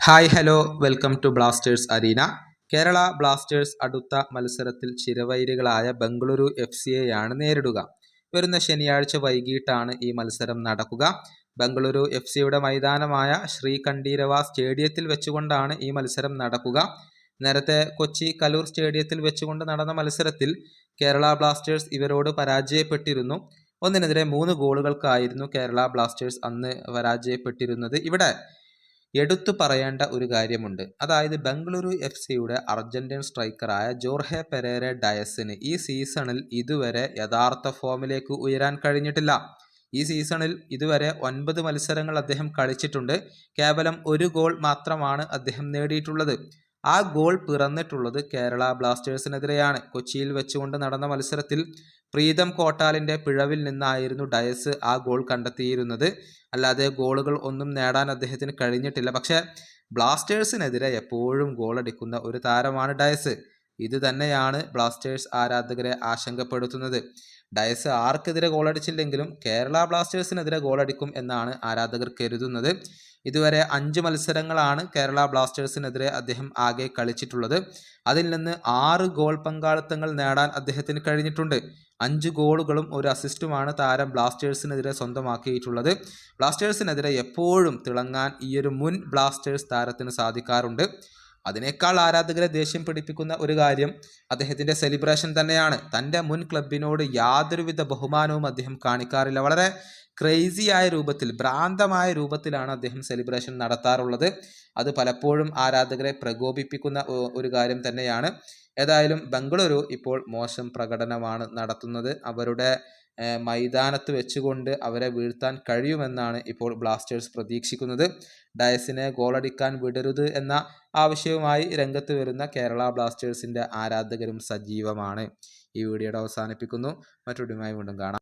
Hi hello welcome to Blasters arena Kerala Blasters അടുത്ത മത്സരത്തിൽ ചിരവൈരികളായ Bengaluru F സിയെയാണ് നേരിടുക. വരുന്ന ശനിയാഴ്ച വൈകിട്ടാണ് ഈ മത്സരം നടക്കുക. ബംഗളൂരു എഫ് സിയുടെ മൈതാനമായ ശ്രീകണ്ഠീരവ സ്റ്റേഡിയത്തിൽ വെച്ചുകൊണ്ടാണ് ഈ മത്സരം നടക്കുക. നേരത്തെ കൊച്ചി കലൂർ സ്റ്റേഡിയത്തിൽ വെച്ചുകൊണ്ട് നടന്ന മത്സരത്തിൽ കേരള ബ്ലാസ്റ്റേഴ്സ് ഇവരോട് പരാജയപ്പെട്ടിരുന്നു. ഒന്നിനെതിരെ മൂന്ന് ഗോളുകൾക്കായിരുന്നു കേരള ബ്ലാസ്റ്റേഴ്സ് അന്ന് പരാജയപ്പെട്ടിരുന്നത്. ഇവിടെ എടുത്തു പറയേണ്ട ഒരു കാര്യമുണ്ട്. അതായത് ബംഗളൂരു എഫ് സിയുടെ അർജന്റീൻ സ്ട്രൈക്കറായ ജോർഹെ പെരേര ഡയസിന് ഈ സീസണിൽ ഇതുവരെ യഥാർത്ഥ ഫോമിലേക്ക് ഉയരാൻ കഴിഞ്ഞിട്ടില്ല. ഈ സീസണിൽ ഇതുവരെ ഒൻപത് മത്സരങ്ങൾ അദ്ദേഹം കളിച്ചിട്ടുണ്ട്. കേവലം ഒരു ഗോൾ മാത്രമാണ് അദ്ദേഹം നേടിയിട്ടുള്ളത്. ആ ഗോൾ പിറന്നിട്ടുള്ളത് കേരള ബ്ലാസ്റ്റേഴ്സിനെതിരെയാണ്. കൊച്ചിയിൽ വെച്ചുകൊണ്ട് നടന്ന മത്സരത്തിൽ പ്രീതം കോട്ടാലിന്റെ പിഴവിൽ നിന്നായിരുന്നു ഡയസ് ആ ഗോൾ കണ്ടെത്തിയിരുന്നത്. അല്ലാതെ ഗോളുകൾ ഒന്നും നേടാൻ അദ്ദേഹത്തിന് കഴിഞ്ഞിട്ടില്ല. പക്ഷേ ബ്ലാസ്റ്റേഴ്സിനെതിരെ എപ്പോഴും ഗോളടിക്കുന്ന ഒരു താരമാണ് ഡയസ്. ഇത് തന്നെയാണ് ബ്ലാസ്റ്റേഴ്സ് ആരാധകരെ ആശങ്കപ്പെടുത്തുന്നത്. ഡയസ് ആർക്കെതിരെ ഗോളടിച്ചില്ലെങ്കിലും കേരള ബ്ലാസ്റ്റേഴ്സിനെതിരെ ഗോളടിക്കും എന്നാണ് ആരാധകർ കരുതുന്നത്. ഇതുവരെ അഞ്ച് മത്സരങ്ങളാണ് കേരള ബ്ലാസ്റ്റേഴ്സിനെതിരെ അദ്ദേഹം ആകെ കളിച്ചിട്ടുള്ളത്. അതിൽ നിന്ന് ആറ് ഗോൾ പങ്കാളിത്തങ്ങൾ നേടാൻ അദ്ദേഹത്തിന് കഴിഞ്ഞിട്ടുണ്ട്. അഞ്ച് ഗോളുകളും ഒരു അസിസ്റ്റുമാണ് താരം ബ്ലാസ്റ്റേഴ്സിനെതിരെ സ്വന്തമാക്കിയിട്ടുള്ളത്. ബ്ലാസ്റ്റേഴ്സിനെതിരെ എപ്പോഴും തിളങ്ങാൻ ഈ ഒരു മുൻ ബ്ലാസ്റ്റേഴ്സ് താരത്തിന് സാധിക്കാറുണ്ട്. അതിനേക്കാൾ ആരാധകരെ ദേഷ്യം പിടിപ്പിക്കുന്ന ഒരു കാര്യം അദ്ദേഹത്തിന്റെ സെലിബ്രേഷൻ തന്നെയാണ്. തന്റെ മുൻ ക്ലബിനോട് യാതൊരുവിധ ബഹുമാനവും അദ്ദേഹം കാണിക്കാറില്ല. വളരെ ക്രേസിയായ രൂപത്തിൽ ഭ്രാന്തമായ രൂപത്തിലാണ് അദ്ദേഹം സെലിബ്രേഷൻ നടത്താറുള്ളത്. അത് പലപ്പോഴും ആരാധകരെ പ്രകോപിപ്പിക്കുന്ന ഒരു കാര്യം തന്നെയാണ്. ഏതായാലും ബംഗളൂരു ഇപ്പോൾ മോശം പ്രകടനമാണ് നടത്തുന്നത്. അവരുടെ മൈതാനത്ത് വെച്ചുകൊണ്ട് അവരെ വീഴ്ത്താൻ കഴിയുമെന്നാണ് ഇപ്പോൾ ബ്ലാസ്റ്റേഴ്സ് പ്രതീക്ഷിക്കുന്നത്. ഡയസിനെ ഗോളടിക്കാൻ വിടരുത് എന്ന ആവശ്യവുമായി രംഗത്ത് വരുന്ന കേരള ബ്ലാസ്റ്റേഴ്സിന്റെ ആരാധകരും സജീവമാണ്. ഈ വീഡിയോയുടെ അവസാനിപ്പിക്കുന്നു. മറ്റൊരുമായി വീണ്ടും കാണാം.